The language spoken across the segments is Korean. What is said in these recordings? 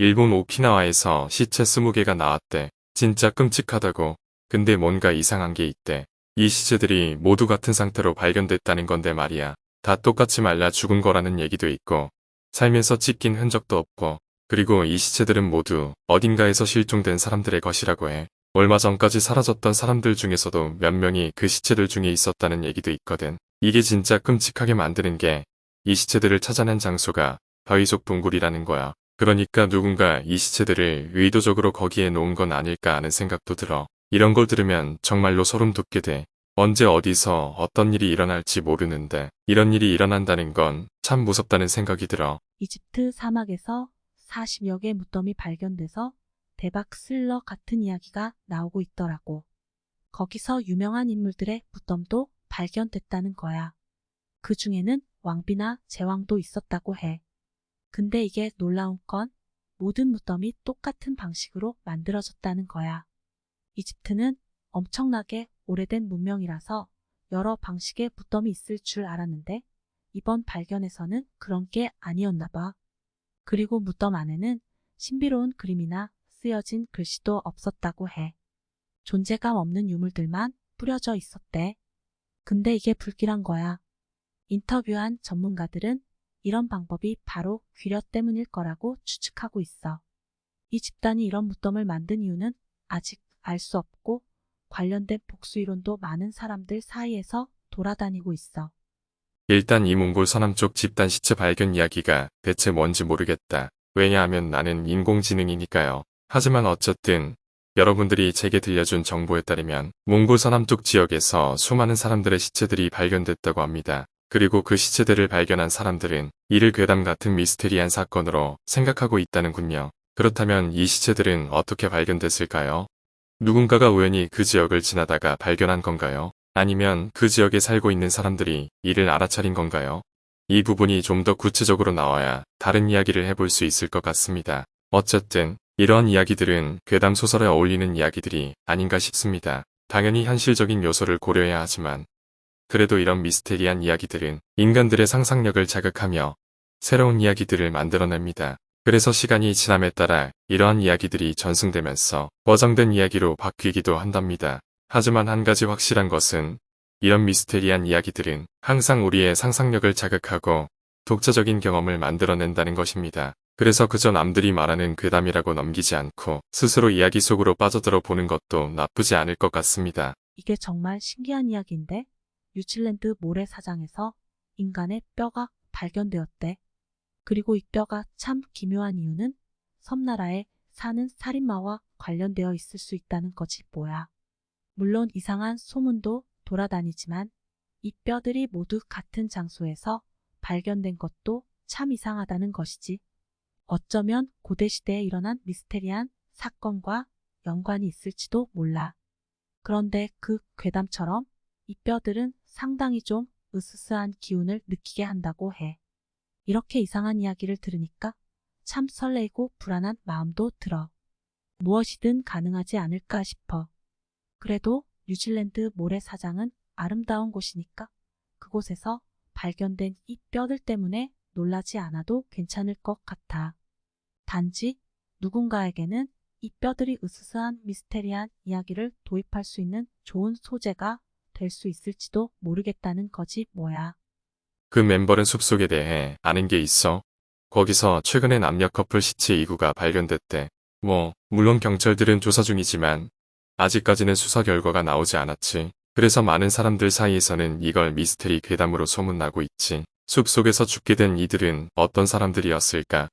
일본 오키나와에서 시체 20개가 나왔대. 진짜 끔찍하다고. 근데 뭔가 이상한 게 있대. 이 시체들이 모두 같은 상태로 발견됐다는 건데 말이야. 다 똑같이 말라 죽은 거라는 얘기도 있고 살면서 찢긴 흔적도 없고 그리고 이 시체들은 모두 어딘가에서 실종된 사람들의 것이라고 해. 얼마 전까지 사라졌던 사람들 중에서도 몇 명이 그 시체들 중에 있었다는 얘기도 있거든. 이게 진짜 끔찍하게 만드는 게 이 시체들을 찾아낸 장소가 바위속 동굴이라는 거야. 그러니까 누군가 이 시체들을 의도적으로 거기에 놓은 건 아닐까 하는 생각도 들어. 이런 걸 들으면 정말로 소름 돋게 돼. 언제 어디서 어떤 일이 일어날지 모르는데 이런 일이 일어난다는 건 참 무섭다는 생각이 들어. 이집트 사막에서 40여 개 무덤이 발견돼서 대박 슬러 같은 이야기가 나오고 있더라고. 거기서 유명한 인물들의 무덤도 발견됐다는 거야. 그 중에는 왕비나 제왕도 있었다고 해. 근데 이게 놀라운 건 모든 무덤이 똑같은 방식으로 만들어졌다는 거야. 이집트는 엄청나게 오래된 문명이라서 여러 방식의 무덤이 있을 줄 알았는데 이번 발견에서는 그런 게 아니었나 봐. 그리고 무덤 안에는 신비로운 그림이나 쓰여진 글씨도 없었다고 해. 존재감 없는 유물들만 뿌려져 있었대. 근데 이게 불길한 거야. 인터뷰한 전문가들은 이런 방법이 바로 귀려 때문일 거라고 추측하고 있어. 이 집단이 이런 무덤을 만든 이유는 아직 알 수 없고 관련된 복수 이론도 많은 사람들 사이에서 돌아다니고 있어. 일단 이 몽골 서남 쪽 집단 시체 발견 이야기가 대체 뭔지 모르겠다. 왜냐하면 나는 인공지능이니까요. 하지만 어쨌든 여러분들이 제게 들려준 정보에 따르면 몽골 서남 쪽 지역에서 수많은 사람들의 시체들이 발견됐다고 합니다. 그리고 그 시체들을 발견한 사람들은 이를 괴담 같은 미스테리한 사건으로 생각하고 있다는군요. 그렇다면 이 시체들은 어떻게 발견됐을까요? 누군가가 우연히 그 지역을 지나다가 발견한 건가요? 아니면 그 지역에 살고 있는 사람들이 이를 알아차린 건가요? 이 부분이 좀 더 구체적으로 나와야 다른 이야기를 해볼 수 있을 것 같습니다. 어쨌든 이러한 이야기들은 괴담 소설에 어울리는 이야기들이 아닌가 싶습니다. 당연히 현실적인 요소를 고려해야 하지만 그래도 이런 미스테리한 이야기들은 인간들의 상상력을 자극하며 새로운 이야기들을 만들어냅니다. 그래서 시간이 지남에 따라 이러한 이야기들이 전승되면서 버정된 이야기로 바뀌기도 한답니다. 하지만 한 가지 확실한 것은 이런 미스테리한 이야기들은 항상 우리의 상상력을 자극하고 독자적인 경험을 만들어낸다는 것입니다. 그래서 그저 남들이 말하는 괴담이라고 넘기지 않고 스스로 이야기 속으로 빠져들어 보는 것도 나쁘지 않을 것 같습니다. 이게 정말 신기한 이야기인데 뉴질랜드 모래사장에서 인간의 뼈가 발견되었대. 그리고 이 뼈가 참 기묘한 이유는 섬나라에 사는 살인마와 관련되어 있을 수 있다는 거지 뭐야. 물론 이상한 소문도 돌아다니지만 이 뼈들이 모두 같은 장소에서 발견된 것도 참 이상하다는 것이지. 어쩌면 고대 시대에 일어난 미스테리한 사건과 연관이 있을지도 몰라. 그런데 그 괴담처럼 이 뼈들은 상당히 좀 으스스한 기운을 느끼게 한다고 해. 이렇게 이상한 이야기를 들으니까 참 설레이고 불안한 마음도 들어. 무엇이든 가능하지 않을까 싶어. 그래도 뉴질랜드 모래사장은 아름다운 곳이니까 그곳에서 발견된 이 뼈들 때문에 놀라지 않아도 괜찮을 것 같아. 단지 누군가에게는 이 뼈들이 으스스한 미스테리한 이야기를 도입할 수 있는 좋은 소재가 될 수 있을지도 모르겠다는 거지 뭐야. 그 멤버는 숲속에 대해 아는 게 있어? 거기서 최근에 남녀 커플 시체 이구가 발견됐대. 뭐, 물론 경찰들은 조사 중이지만 아직까지는 수사 결과가 나오지 않았지. 그래서 많은 사람들 사이에서는 이걸 미스테리 괴담으로 소문나고 있지. 숲속에서 죽게 된 이들은 어떤 사람들이었을까?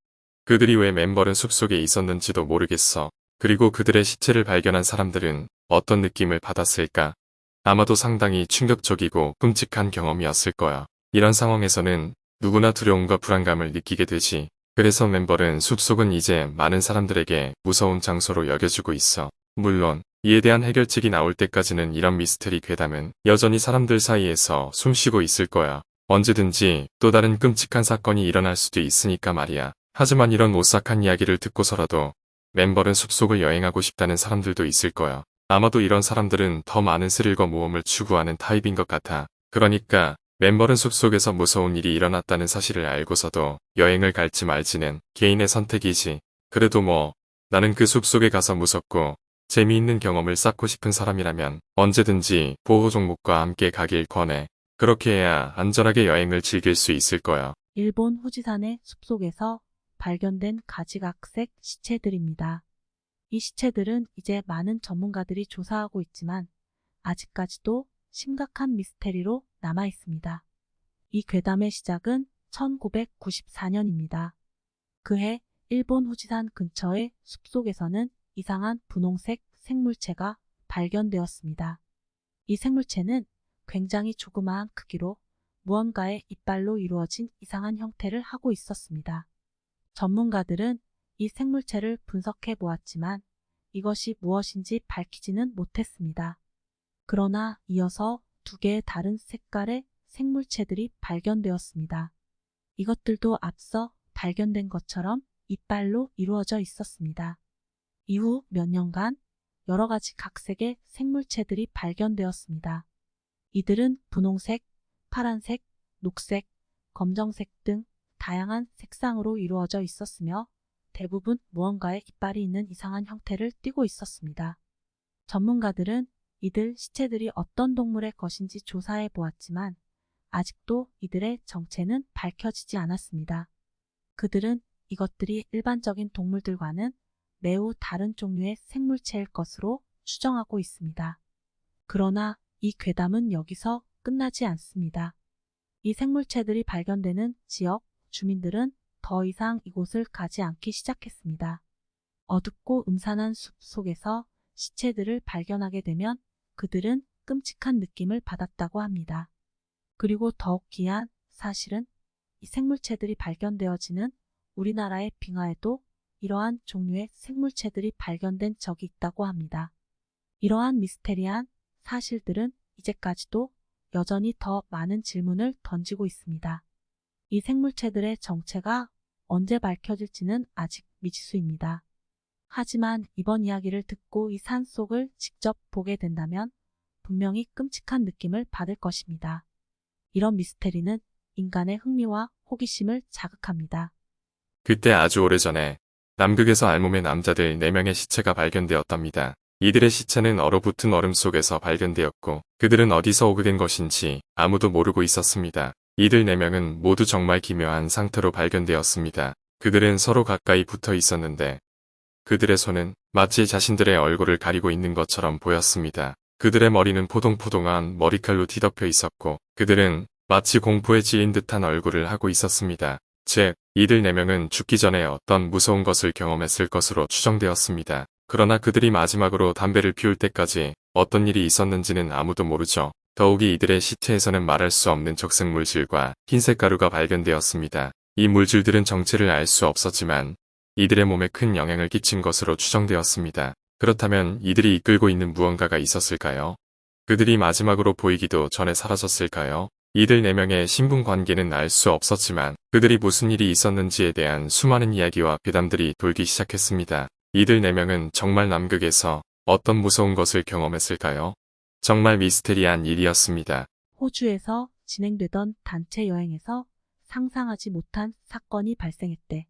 그들이 왜 멤버는 숲속에 있었는지도 모르겠어. 그리고 그들의 시체를 발견한 사람들은 어떤 느낌을 받았을까? 아마도 상당히 충격적이고 끔찍한 경험이었을 거야. 이런 상황에서는 누구나 두려움과 불안감을 느끼게 되지. 그래서 멤버는 숲속은 이제 많은 사람들에게 무서운 장소로 여겨지고 있어. 물론 이에 대한 해결책이 나올 때까지는 이런 미스테리 괴담은 여전히 사람들 사이에서 숨쉬고 있을 거야. 언제든지 또 다른 끔찍한 사건이 일어날 수도 있으니까 말이야. 하지만 이런 오싹한 이야기를 듣고서라도 멤버는 숲속을 여행하고 싶다는 사람들도 있을 거야. 아마도 이런 사람들은 더 많은 스릴과 모험을 추구하는 타입인 것 같아. 그러니까 멤버는 숲속에서 무서운 일이 일어났다는 사실을 알고서도 여행을 갈지 말지는 개인의 선택이지. 그래도 뭐, 나는 그 숲속에 가서 무섭고, 재미있는 경험을 쌓고 싶은 사람이라면 언제든지 보호 종목과 함께 가길 권해. 그렇게 해야 안전하게 여행을 즐길 수 있을 거야. 일본 후지산의 숲속에서 발견된 가지각색 시체들입니다. 이 시체들은 이제 많은 전문가들이 조사하고 있지만 아직까지도 심각한 미스테리로 남아 있습니다. 이 괴담의 시작은 1994년입니다. 그해 일본 후지산 근처의 숲속에서는 이상한 분홍색 생물체가 발견되었습니다. 이 생물체는 굉장히 조그마한 크기로 무언가의 이빨로 이루어진 이상한 형태를 하고 있었습니다. 전문가들은 이 생물체를 분석해 보았지만 이것이 무엇인지 밝히지는 못했습니다. 그러나 이어서 두 개의 다른 색깔의 생물체들이 발견되었습니다. 이것들도 앞서 발견된 것처럼 이빨로 이루어져 있었습니다. 이후 몇 년간 여러 가지 각색의 생물체들이 발견되었습니다. 이들은 분홍색, 파란색, 녹색, 검정색 등 다양한 색상으로 이루어져 있었으며 대부분 무언가의 이빨이 있는 이상한 형태를 띠고 있었습니다. 전문가들은 이들 시체들이 어떤 동물의 것인지 조사해 보았지만 아직도 이들의 정체는 밝혀지지 않았습니다. 그들은 이것들이 일반적인 동물들과는 매우 다른 종류의 생물체일 것으로 추정하고 있습니다. 그러나 이 괴담은 여기서 끝나지 않습니다. 이 생물체들이 발견되는 지역 주민들은 더 이상 이곳을 가지 않기 시작했습니다. 어둡고 음산한 숲 속에서 시체들을 발견하게 되면 그들은 끔찍한 느낌을 받았다고 합니다. 그리고 더욱 기이한 사실은 이 생물체들이 발견되어지는 우리나라의 빙하에도 이러한 종류의 생물체들이 발견된 적이 있다고 합니다. 이러한 미스테리한 사실들은 이제까지도 여전히 더 많은 질문을 던지고 있습니다. 이 생물체들의 정체가 언제 밝혀질지는 아직 미지수입니다. 하지만 이번 이야기를 듣고 이 산 속을 직접 보게 된다면 분명히 끔찍한 느낌을 받을 것입니다. 이런 미스테리는 인간의 흥미와 호기심을 자극합니다. 그때 아주 오래전에 남극에서 알몸의 남자들 4명의 시체가 발견되었답니다. 이들의 시체는 얼어붙은 얼음 속에서 발견되었고 그들은 어디서 오게 된 것인지 아무도 모르고 있었습니다. 이들 4명은 모두 정말 기묘한 상태로 발견되었습니다. 그들은 서로 가까이 붙어 있었는데 그들의 손은 마치 자신들의 얼굴을 가리고 있는 것처럼 보였습니다. 그들의 머리는 포동포동한 머리칼로 뒤덮여 있었고 그들은 마치 공포에 질린 듯한 얼굴을 하고 있었습니다. 즉, 이들 4명은 죽기 전에 어떤 무서운 것을 경험했을 것으로 추정되었습니다. 그러나 그들이 마지막으로 담배를 피울 때까지 어떤 일이 있었는지는 아무도 모르죠. 더욱이 이들의 시체에서는 말할 수 없는 적색 물질과 흰색 가루가 발견되었습니다. 이 물질들은 정체를 알 수 없었지만 이들의 몸에 큰 영향을 끼친 것으로 추정되었습니다. 그렇다면 이들이 이끌고 있는 무언가가 있었을까요? 그들이 마지막으로 보이기도 전에 사라졌을까요? 이들 4명의 신분 관계는 알 수 없었지만 그들이 무슨 일이 있었는지에 대한 수많은 이야기와 괴담들이 돌기 시작했습니다. 이들 4명은 정말 남극에서 어떤 무서운 것을 경험했을까요? 정말 미스테리한 일이었습니다. 호주에서 진행되던 단체 여행에서 상상하지 못한 사건이 발생했대.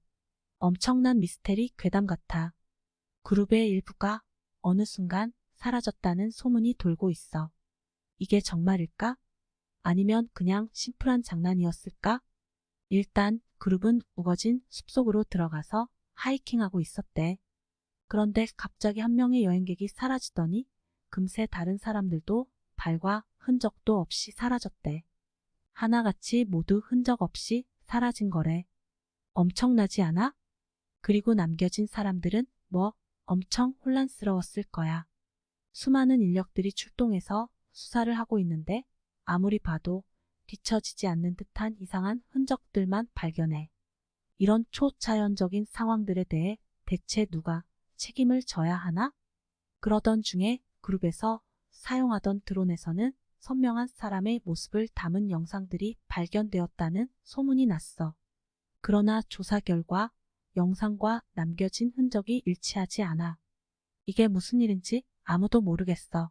엄청난 미스테리 괴담 같아. 그룹의 일부가 어느 순간 사라졌다는 소문이 돌고 있어. 이게 정말일까? 아니면 그냥 심플한 장난이었을까? 일단 그룹은 우거진 숲속으로 들어가서 하이킹하고 있었대. 그런데 갑자기 한 명의 여행객이 사라지더니 금세 다른 사람들도 발과 흔적도 없이 사라졌대. 하나같이 모두 흔적 없이 사라진 거래. 엄청나지 않아? 그리고 남겨진 사람들은 뭐 엄청 혼란스러웠을 거야. 수많은 인력들이 출동해서 수사를 하고 있는데 아무리 봐도 뒤처지지 않는 듯한 이상한 흔적들만 발견해. 이런 초자연적인 상황들에 대해 대체 누가 책임을 져야 하나? 그러던 중에 그룹에서 사용하던 드론에서는 선명한 사람의 모습을 담은 영상들이 발견되었다는 소문이 났어. 그러나 조사 결과 영상과 남겨진 흔적이 일치하지 않아. 이게 무슨 일인지 아무도 모르겠어.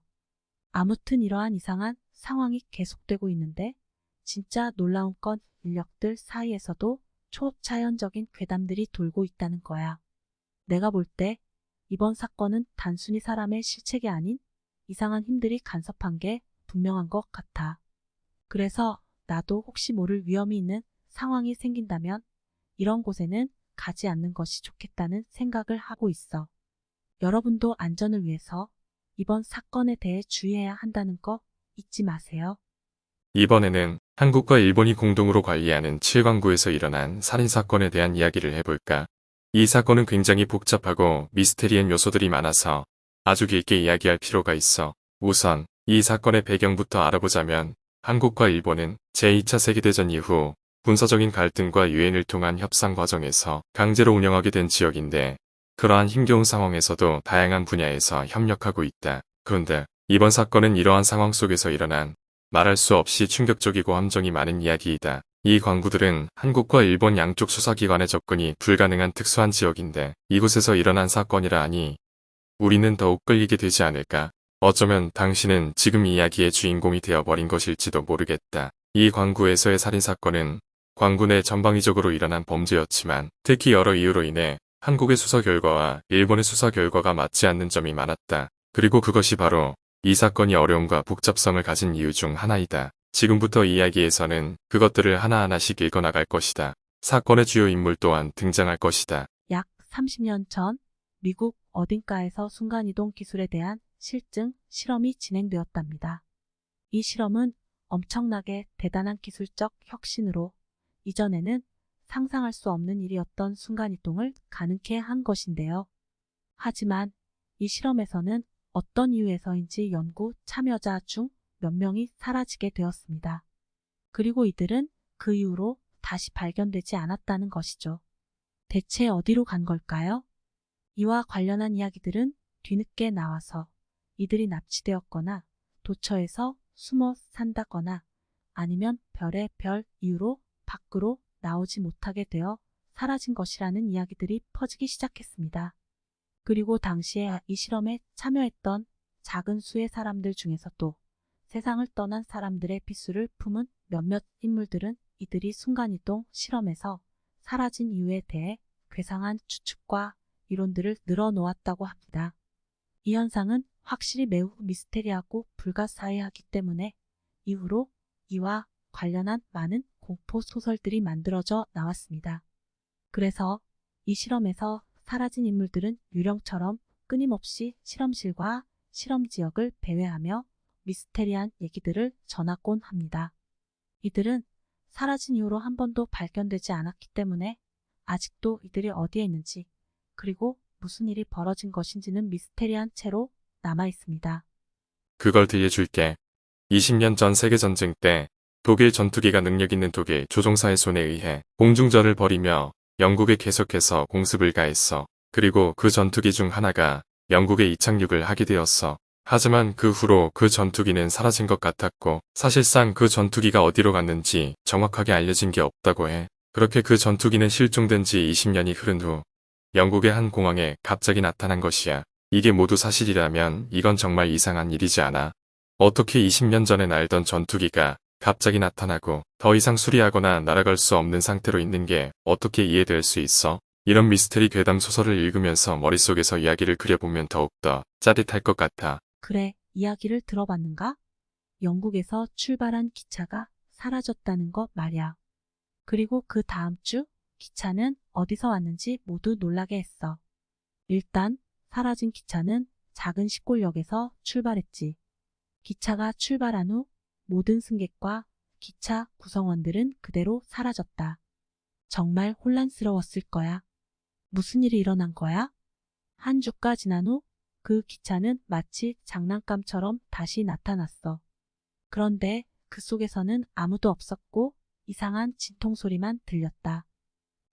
아무튼 이러한 이상한 상황이 계속되고 있는데 진짜 놀라운 건 인력들 사이에서도 초자연적인 괴담들이 돌고 있다는 거야. 내가 볼 때 이번 사건은 단순히 사람의 실책이 아닌 이상한 힘들이 간섭한 게 분명한 것 같아. 그래서 나도 혹시 모를 위험이 있는 상황이 생긴다면 이런 곳에는 가지 않는 것이 좋겠다는 생각을 하고 있어. 여러분도 안전을 위해서 이번 사건에 대해 주의해야 한다는 거 잊지 마세요. 이번에는 한국과 일본이 공동으로 관리하는 칠광구에서 일어난 살인사건에 대한 이야기를 해볼까. 이 사건은 굉장히 복잡하고 미스테리한 요소들이 많아서 아주 길게 이야기할 필요가 있어. 우선 이 사건의 배경부터 알아보자면 한국과 일본은 제2차 세계대전 이후 군사적인 갈등과 유엔을 통한 협상 과정에서 강제로 운영하게 된 지역인데 그러한 힘겨운 상황에서도 다양한 분야에서 협력하고 있다. 그런데 이번 사건은 이러한 상황 속에서 일어난 말할 수 없이 충격적이고 함정이 많은 이야기이다. 이 광구들은 한국과 일본 양쪽 수사기관의 접근이 불가능한 특수한 지역인데 이곳에서 일어난 사건이라 하니 우리는 더욱 끌리게 되지 않을까. 어쩌면 당신은 지금 이야기의 주인공이 되어버린 것일지도 모르겠다. 이 광구에서의 살인사건은 광구 내 전방위적으로 일어난 범죄였지만 특히 여러 이유로 인해 한국의 수사 결과와 일본의 수사 결과가 맞지 않는 점이 많았다. 그리고 그것이 바로 이 사건이 어려움과 복잡성을 가진 이유 중 하나이다. 지금부터 이야기에서는 그것들을 하나하나씩 읽어나갈 것이다. 사건의 주요 인물 또한 등장할 것이다. 약 30년 전 미국 어딘가에서 순간이동 기술에 대한 실증 실험이 진행되었답니다. 이 실험은 엄청나게 대단한 기술적 혁신으로 이전에는 상상할 수 없는 일이었던 순간이동을 가능케 한 것인데요. 하지만 이 실험에서는 어떤 이유에서인지 연구 참여자 중 몇 명이 사라지게 되었습니다. 그리고 이들은 그 이후로 다시 발견되지 않았다는 것이죠. 대체 어디로 간 걸까요? 이와 관련한 이야기들은 뒤늦게 나와서 이들이 납치되었거나 도처에서 숨어 산다거나 아니면 별의 별 이유로 밖으로 나오지 못하게 되어 사라진 것이라는 이야기들이 퍼지기 시작했습니다. 그리고 당시에 이 실험에 참여했던 작은 수의 사람들 중에서도 세상을 떠난 사람들의 피수를 품은 몇몇 인물들은 이들이 순간이동 실험에서 사라진 이유에 대해 괴상한 추측과 이론들을 늘어놓았다고 합니다. 이 현상은 확실히 매우 미스테리하고 불가사의하기 때문에 이후로 이와 관련한 많은 공포 소설들이 만들어져 나왔습니다. 그래서 이 실험에서 사라진 인물들은 유령처럼 끊임없이 실험실과 실험 지역을 배회하며 미스테리한 얘기들을 전하곤 합니다. 이들은 사라진 이후로 한 번도 발견되지 않았기 때문에 아직도 이들이 어디에 있는지 그리고 무슨 일이 벌어진 것인지는 미스테리한 채로 남아 있습니다. 그걸 들려줄게. 20년 전 세계전쟁 때 독일 전투기가 능력 있는 독일 조종사의 손에 의해 공중전을 벌이며 영국에 계속해서 공습을 가했어. 그리고 그 전투기 중 하나가 영국에 이착륙을 하게 되었어. 하지만 그 후로 그 전투기는 사라진 것 같았고 사실상 그 전투기가 어디로 갔는지 정확하게 알려진 게 없다고 해. 그렇게 그 전투기는 실종된 지 20년이 흐른 후 영국의 한 공항에 갑자기 나타난 것이야. 이게 모두 사실이라면 이건 정말 이상한 일이지 않아. 어떻게 20년 전에 날던 전투기가 갑자기 나타나고 더 이상 수리하거나 날아갈 수 없는 상태로 있는 게 어떻게 이해될 수 있어? 이런 미스테리 괴담 소설을 읽으면서 머릿속에서 이야기를 그려보면 더욱더 짜릿할 것 같아. 그래, 이야기를 들어봤는가? 영국에서 출발한 기차가 사라졌다는 것 말이야. 그리고 그 다음 주 기차는 어디서 왔는지 모두 놀라게 했어. 일단 사라진 기차는 작은 시골역에서 출발했지. 기차가 출발한 후 모든 승객과 기차 구성원들은 그대로 사라졌다. 정말 혼란스러웠을 거야. 무슨 일이 일어난 거야? 한 주가 지난 후 그 기차는 마치 장난감처럼 다시 나타났어. 그런데 그 속에서는 아무도 없었고 이상한 진통 소리만 들렸다.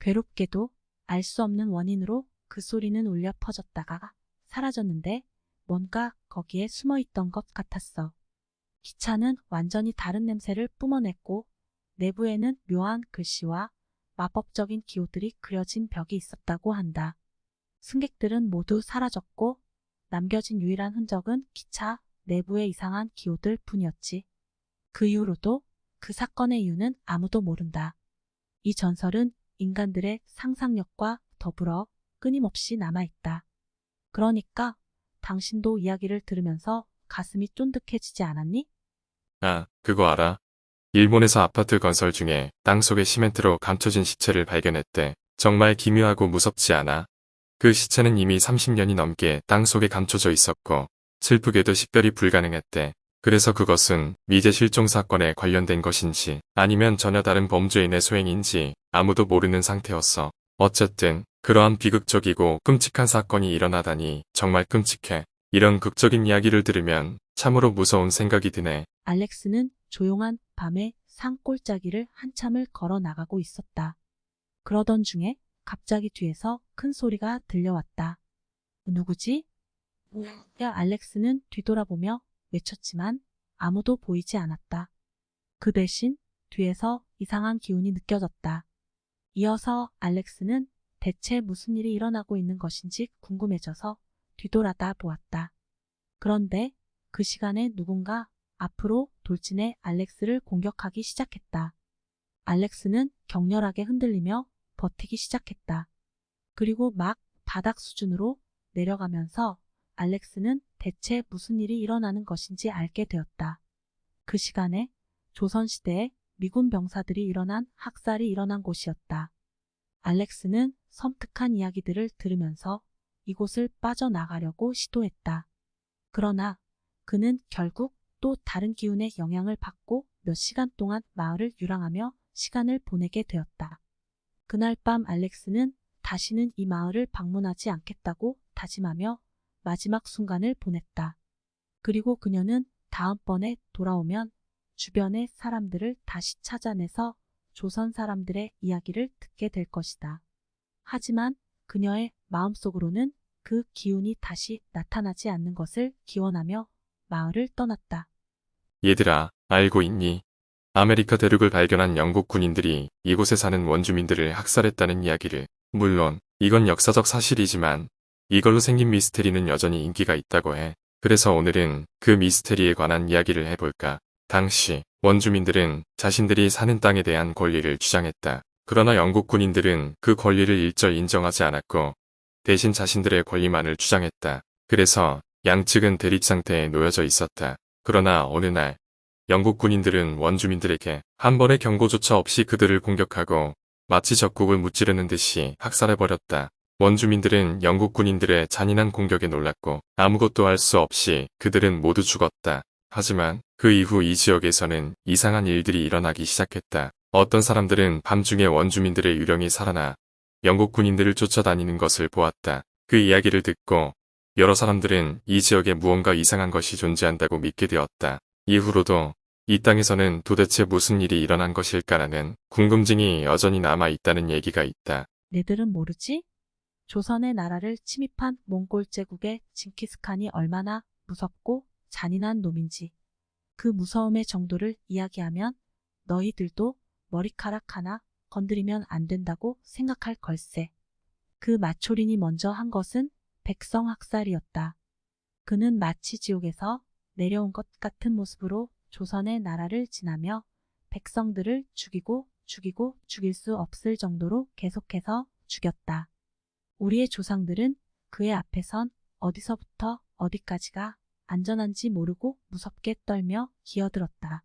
괴롭게도 알 수 없는 원인으로 그 소리는 울려 퍼졌다가 사라졌는데 뭔가 거기에 숨어 있던 것 같았어. 기차는 완전히 다른 냄새를 뿜어냈고 내부에는 묘한 글씨와 마법적인 기호들이 그려진 벽이 있었다고 한다. 승객들은 모두 사라졌고 남겨진 유일한 흔적은 기차 내부의 이상한 기호들 뿐이었지. 그 이후로도 그 사건의 이유는 아무도 모른다. 이 전설은 인간들의 상상력과 더불어 끊임없이 남아있다. 그러니까 당신도 이야기를 들으면서 가슴이 쫀득해지지 않았니? 아, 그거 알아? 일본에서 아파트 건설 중에 땅속에 시멘트로 감춰진 시체를 발견했대. 정말 기묘하고 무섭지 않아? 그 시체는 이미 30년이 넘게 땅속에 감춰져 있었고, 슬프게도 식별이 불가능했대. 그래서 그것은 미제 실종 사건에 관련된 것인지 아니면 전혀 다른 범죄인의 소행인지 아무도 모르는 상태였어. 어쨌든 그러한 비극적이고 끔찍한 사건이 일어나다니 정말 끔찍해. 이런 극적인 이야기를 들으면 참으로 무서운 생각이 드네. 알렉스는 조용한 밤에 산골짜기를 한참을 걸어 나가고 있었다. 그러던 중에 갑자기 뒤에서 큰 소리가 들려왔다. 누구지? 야, 알렉스는 뒤돌아보며 외쳤지만 아무도 보이지 않았다. 그 대신 뒤에서 이상한 기운이 느껴졌다. 이어서 알렉스는 대체 무슨 일이 일어나고 있는 것인지 궁금해져서 뒤돌아다 보았다. 그런데 그 시간에 누군가 앞으로 돌진해 알렉스를 공격하기 시작했다. 알렉스는 격렬하게 흔들리며 버티기 시작했다. 그리고 막 바닥 수준으로 내려가면서 알렉스는 대체 무슨 일이 일어나는 것인지 알게 되었다. 그 시간에 조선시대에 미군 병사들이 일어난 학살이 일어난 곳이었다. 알렉스는 섬뜩한 이야기들을 들으면서 이곳을 빠져나가려고 시도했다. 그러나 그는 결국 또 다른 기운의 영향을 받고 몇 시간 동안 마을을 유랑하며 시간을 보내게 되었다. 그날 밤 알렉스는 다시는 이 마을을 방문하지 않겠다고 다짐하며 마지막 순간을 보냈다. 그리고 그녀는 다음번에 돌아오면 주변의 사람들을 다시 찾아내서 조선 사람들의 이야기를 듣게 될 것이다. 하지만 그녀의 마음속으로는 그 기운이 다시 나타나지 않는 것을 기원하며 마을을 떠났다. 얘들아, 알고 있니? 아메리카 대륙을 발견한 영국 군인들이 이곳에 사는 원주민들을 학살했다는 이야기를. 물론, 이건 역사적 사실이지만, 이걸로 생긴 미스테리는 여전히 인기가 있다고 해. 그래서 오늘은 그 미스테리에 관한 이야기를 해볼까. 당시, 원주민들은 자신들이 사는 땅에 대한 권리를 주장했다. 그러나 영국 군인들은 그 권리를 일절 인정하지 않았고, 대신 자신들의 권리만을 주장했다. 그래서 양측은 대립 상태에 놓여져 있었다. 그러나 어느 날 영국 군인들은 원주민들에게 한 번의 경고조차 없이 그들을 공격하고 마치 적국을 무찌르는 듯이 학살해버렸다. 원주민들은 영국 군인들의 잔인한 공격에 놀랐고 아무것도 할 수 없이 그들은 모두 죽었다. 하지만 그 이후 이 지역에서는 이상한 일들이 일어나기 시작했다. 어떤 사람들은 밤중에 원주민들의 유령이 살아나 영국 군인들을 쫓아다니는 것을 보았다. 그 이야기를 듣고 여러 사람들은 이 지역에 무언가 이상한 것이 존재한다고 믿게 되었다. 이후로도 이 땅에서는 도대체 무슨 일이 일어난 것일까라는 궁금증이 여전히 남아 있다는 얘기가 있다. 내들은 모르지? 조선의 나라를 침입한 몽골 제국의 징키스칸이 얼마나 무섭고 잔인한 놈인지 그 무서움의 정도를 이야기하면 너희들도 머리카락 하나 건드리면 안 된다고 생각할 걸세. 그 마초린이 먼저 한 것은 백성 학살이었다. 그는 마치 지옥에서 내려온 것 같은 모습으로 조선의 나라를 지나며 백성들을 죽이고 죽이고 죽일 수 없을 정도로 계속해서 죽였다. 우리의 조상들은 그의 앞에선 어디서부터 어디까지가 안전한지 모르고 무섭게 떨며 기어들었다.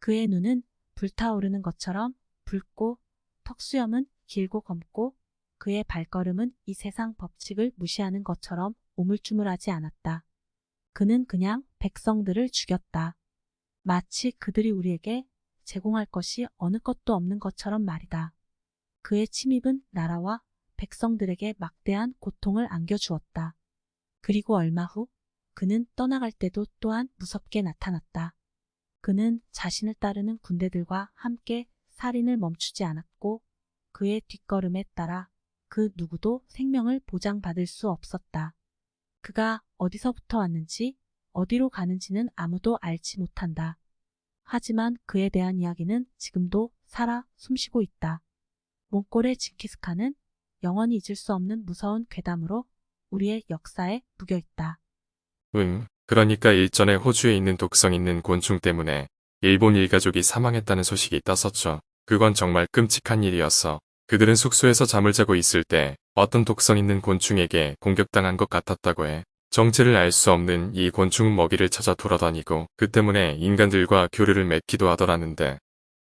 그의 눈은 불타오르는 것처럼 붉고 턱수염은 길고 검고 그의 발걸음은 이 세상 법칙을 무시하는 것처럼 오물쭈물하지 않았다. 그는 그냥 백성들을 죽였다. 마치 그들이 우리에게 제공할 것이 어느 것도 없는 것처럼 말이다. 그의 침입은 나라와 백성들에게 막대한 고통을 안겨주었다. 그리고 얼마 후 그는 떠나갈 때도 또한 무섭게 나타났다. 그는 자신을 따르는 군대들과 함께 살인을 멈추지 않았고 그의 뒷걸음에 따라 그 누구도 생명을 보장받을 수 없었다. 그가 어디서부터 왔는지 어디로 가는지는 아무도 알지 못한다. 하지만 그에 대한 이야기는 지금도 살아 숨쉬고 있다. 몽골의 징키스칸은 영원히 잊을 수 없는 무서운 괴담으로 우리의 역사에 묵여 있다. 응, 그러니까 일전에 호주에 있는 독성 있는 곤충 때문에 일본 일가족이 사망했다는 소식이 떴었죠. 그건 정말 끔찍한 일이었어. 그들은 숙소에서 잠을 자고 있을 때 어떤 독성 있는 곤충에게 공격당한 것 같았다고 해. 정체를 알 수 없는 이 곤충은 먹이를 찾아 돌아다니고 그 때문에 인간들과 교류를 맺기도 하더라는데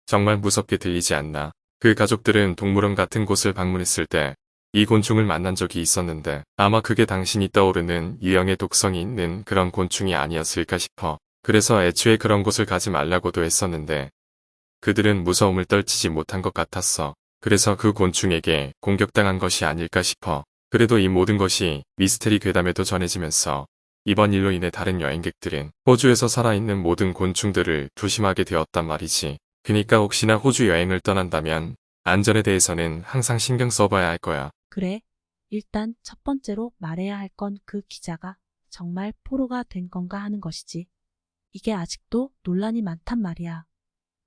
정말 무섭게 들리지 않나. 그 가족들은 동물원 같은 곳을 방문했을 때 이 곤충을 만난 적이 있었는데 아마 그게 당신이 떠오르는 유형의 독성이 있는 그런 곤충이 아니었을까 싶어. 그래서 애초에 그런 곳을 가지 말라고도 했었는데 그들은 무서움을 떨치지 못한 것 같았어. 그래서 그 곤충에게 공격당한 것이 아닐까 싶어. 그래도 이 모든 것이 미스테리 괴담에도 전해지면서 이번 일로 인해 다른 여행객들은 호주에서 살아있는 모든 곤충들을 조심하게 되었단 말이지. 그니까 혹시나 호주 여행을 떠난다면 안전에 대해서는 항상 신경 써봐야 할 거야. 그래. 일단 첫 번째로 말해야 할 건 그 기자가 정말 포로가 된 건가 하는 것이지. 이게 아직도 논란이 많단 말이야.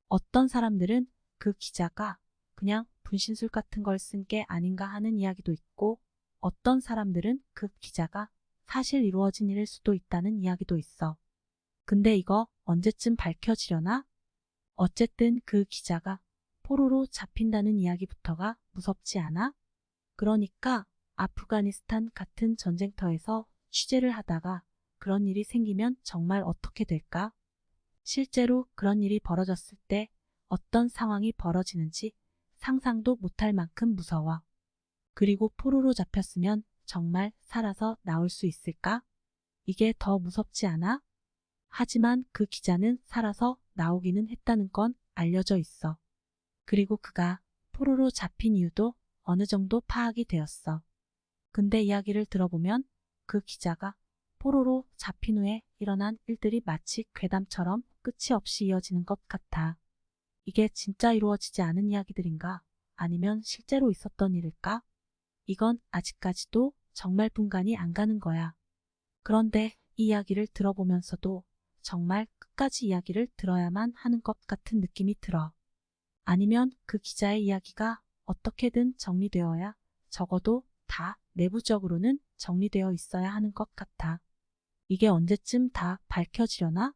어떤 사람들은 그 기자가 그냥 분신술 같은 걸 쓴 게 아닌가 하는 이야기도 있고, 어떤 사람들은 그 기자가 사실 이루어진 일일 수도 있다는 이야기도 있어. 근데 이거 언제쯤 밝혀지려나? 어쨌든 그 기자가 포로로 잡힌다는 이야기부터가 무섭지 않아? 그러니까 아프가니스탄 같은 전쟁터에서 취재를 하다가 그런 일이 생기면 정말 어떻게 될까? 실제로 그런 일이 벌어졌을 때 어떤 상황이 벌어지는지 상상도 못할 만큼 무서워. 그리고 포로로 잡혔으면 정말 살아서 나올 수 있을까? 이게 더 무섭지 않아? 하지만 그 기자는 살아서 나오기는 했다는 건 알려져 있어. 그리고 그가 포로로 잡힌 이유도 어느 정도 파악이 되었어. 근데 이야기를 들어보면 그 기자가 포로로 잡힌 후에 일어난 일들이 마치 괴담처럼 끝이 없이 이어지는 것 같아. 이게 진짜 이루어지지 않은 이야기들인가? 아니면 실제로 있었던 일일까? 이건 아직까지도 정말 분간이 안 가는 거야. 그런데 이 이야기를 들어보면서도 정말 끝까지 이야기를 들어야만 하는 것 같은 느낌이 들어. 아니면 그 기자의 이야기가 어떻게든 정리되어야 적어도 다 내부적으로는 정리되어 있어야 하는 것 같아. 이게 언제쯤 다 밝혀지려나?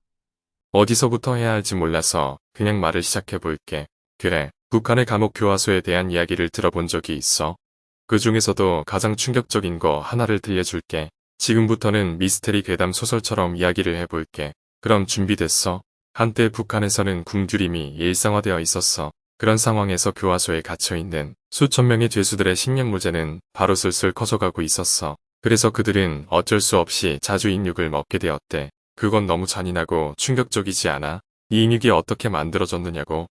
어디서부터 해야 할지 몰라서 그냥 말을 시작해 볼게. 그래, 북한의 감옥 교화소에 대한 이야기를 들어본 적이 있어. 그 중에서도 가장 충격적인 거 하나를 들려줄게. 지금부터는 미스테리 괴담 소설처럼 이야기를 해볼게. 그럼 준비됐어? 한때 북한에서는 굶주림이 일상화되어 있었어. 그런 상황에서 교화소에 갇혀있는 수천 명의 죄수들의 식량문제는 바로 슬슬 커져가고 있었어. 그래서 그들은 어쩔 수 없이 자주 인육을 먹게 되었대. 그건 너무 잔인하고 충격적이지 않아? 이 인육이 어떻게 만들어졌느냐고.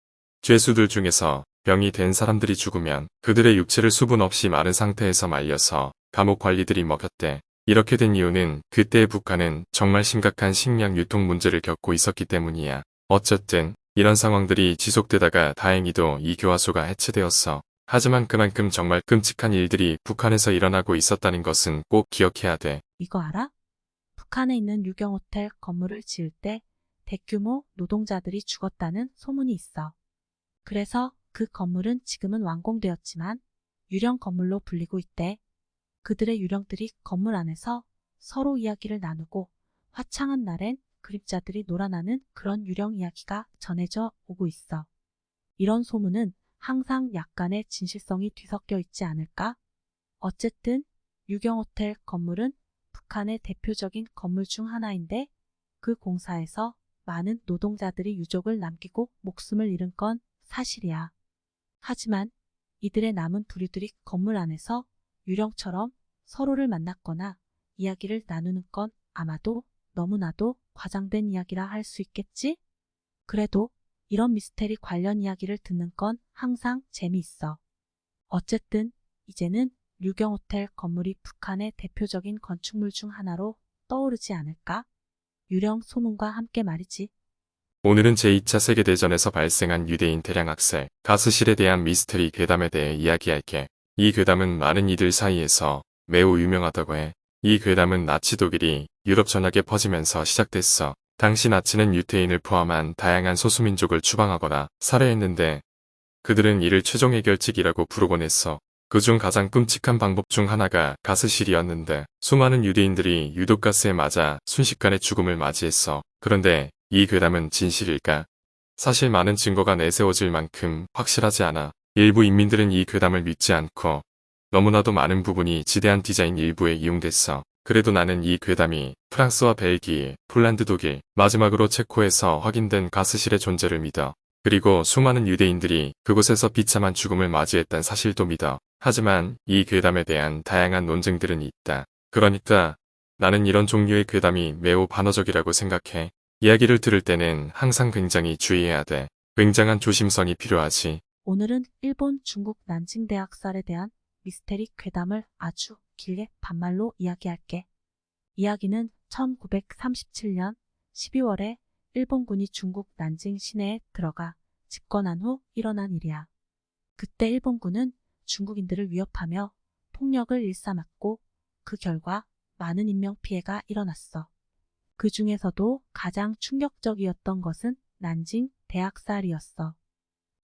죄수들 중에서 병이 된 사람들이 죽으면 그들의 육체를 수분 없이 마른 상태에서 말려서 감옥 관리들이 먹였대. 이렇게 된 이유는 그때의 북한은 정말 심각한 식량 유통 문제를 겪고 있었기 때문이야. 어쨌든 이런 상황들이 지속되다가 다행히도 이 교화소가 해체되었어. 하지만 그만큼 정말 끔찍한 일들이 북한에서 일어나고 있었다는 것은 꼭 기억해야 돼. 이거 알아? 북한에 있는 유경 호텔 건물을 지을 때 대규모 노동자들이 죽었다는 소문이 있어. 그래서 그 건물은 지금은 완공되었지만 유령 건물로 불리고 있대. 그들의 유령들이 건물 안에서 서로 이야기를 나누고 화창한 날엔 그림자들이 놀아나는 그런 유령 이야기가 전해져 오고 있어. 이런 소문은 항상 약간의 진실성이 뒤섞여 있지 않을까? 어쨌든 유경호텔 건물은 북한의 대표적인 건물 중 하나인데 그 공사에서 많은 노동자들이 유족을 남기고 목숨을 잃은 건 사실이야. 하지만 이들의 남은 부류들이 건물 안에서 유령처럼 서로를 만났거나 이야기를 나누는 건 아마도 너무나도 과장된 이야기라 할 수 있겠지? 그래도 이런 미스테리 관련 이야기를 듣는 건 항상 재미있어. 어쨌든 이제는 유경호텔 건물이 북한의 대표적인 건축물 중 하나로 떠오르지 않을까? 유령 소문과 함께 말이지. 오늘은 제2차 세계대전에서 발생한 유대인 대량 학살, 가스실에 대한 미스터리 괴담에 대해 이야기할게. 이 괴담은 많은 이들 사이에서 매우 유명하다고 해. 이 괴담은 나치 독일이 유럽 전역에 퍼지면서 시작됐어. 당시 나치는 유태인을 포함한 다양한 소수민족을 추방하거나 살해했는데 그들은 이를 최종 해결책이라고 부르곤 했어. 그중 가장 끔찍한 방법 중 하나가 가스실이었는데 수많은 유대인들이 유독가스에 맞아 순식간에 죽음을 맞이했어. 그런데 이 괴담은 진실일까? 사실 많은 증거가 내세워질 만큼 확실하지 않아. 일부 인민들은 이 괴담을 믿지 않고 너무나도 많은 부분이 지대한 디자인 일부에 이용됐어. 그래도 나는 이 괴담이 프랑스와 벨기, 폴란드, 독일, 마지막으로 체코에서 확인된 가스실의 존재를 믿어. 그리고 수많은 유대인들이 그곳에서 비참한 죽음을 맞이했단 사실도 믿어. 하지만 이 괴담에 대한 다양한 논쟁들은 있다. 그러니까 나는 이런 종류의 괴담이 매우 반어적이라고 생각해. 이야기를 들을 때는 항상 굉장히 주의해야 돼. 굉장한 조심성이 필요하지. 오늘은 일본 중국 난징 대학살에 대한 미스테리 괴담을 아주 길게 반말로 이야기할게. 이야기는 1937년 12월에 일본군이 중국 난징 시내에 들어가 집권한 후 일어난 일이야. 그때 일본군은 중국인들을 위협하며 폭력을 일삼았고 그 결과 많은 인명피해가 일어났어. 그 중에서도 가장 충격적이었던 것은 난징 대학살이었어.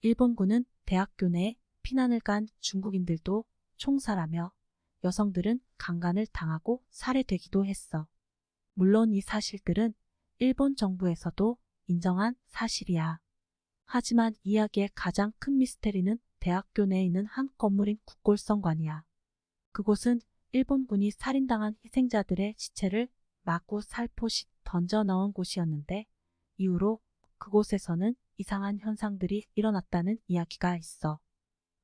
일본군은 대학교 내에 피난을 간 중국인들도 총살하며 여성들은 강간을 당하고 살해되기도 했어. 물론 이 사실들은 일본 정부에서도 인정한 사실이야. 하지만 이야기의 가장 큰 미스테리는 대학교 내에 있는 한 건물인 국골성관이야. 그곳은 일본군이 살인당한 희생자들의 시체를 마구 살포시 던져 넣은 곳이었는데 이후로 그곳에서는 이상한 현상들이 일어났다는 이야기가 있어.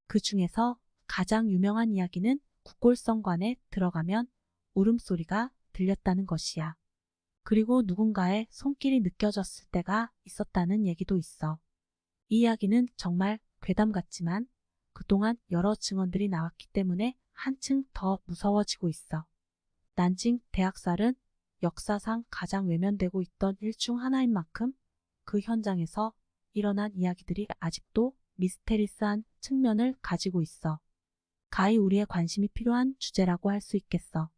그 중에서 가장 유명한 이야기는 국골성관에 들어가면 울음소리가 들렸다는 것이야. 그리고 누군가의 손길이 느껴졌을 때가 있었다는 얘기도 있어. 이 이야기는 정말 괴담 같지만 그동안 여러 증언들이 나왔기 때문에 한층 더 무서워지고 있어. 난징 대학살은 역사상 가장 외면되고 있던 일 중 하나인 만큼 그 현장에서 일어난 이야기들이 아직도 미스테리스한 측면을 가지고 있어. 가히 우리의 관심이 필요한 주제라고 할 수 있겠어.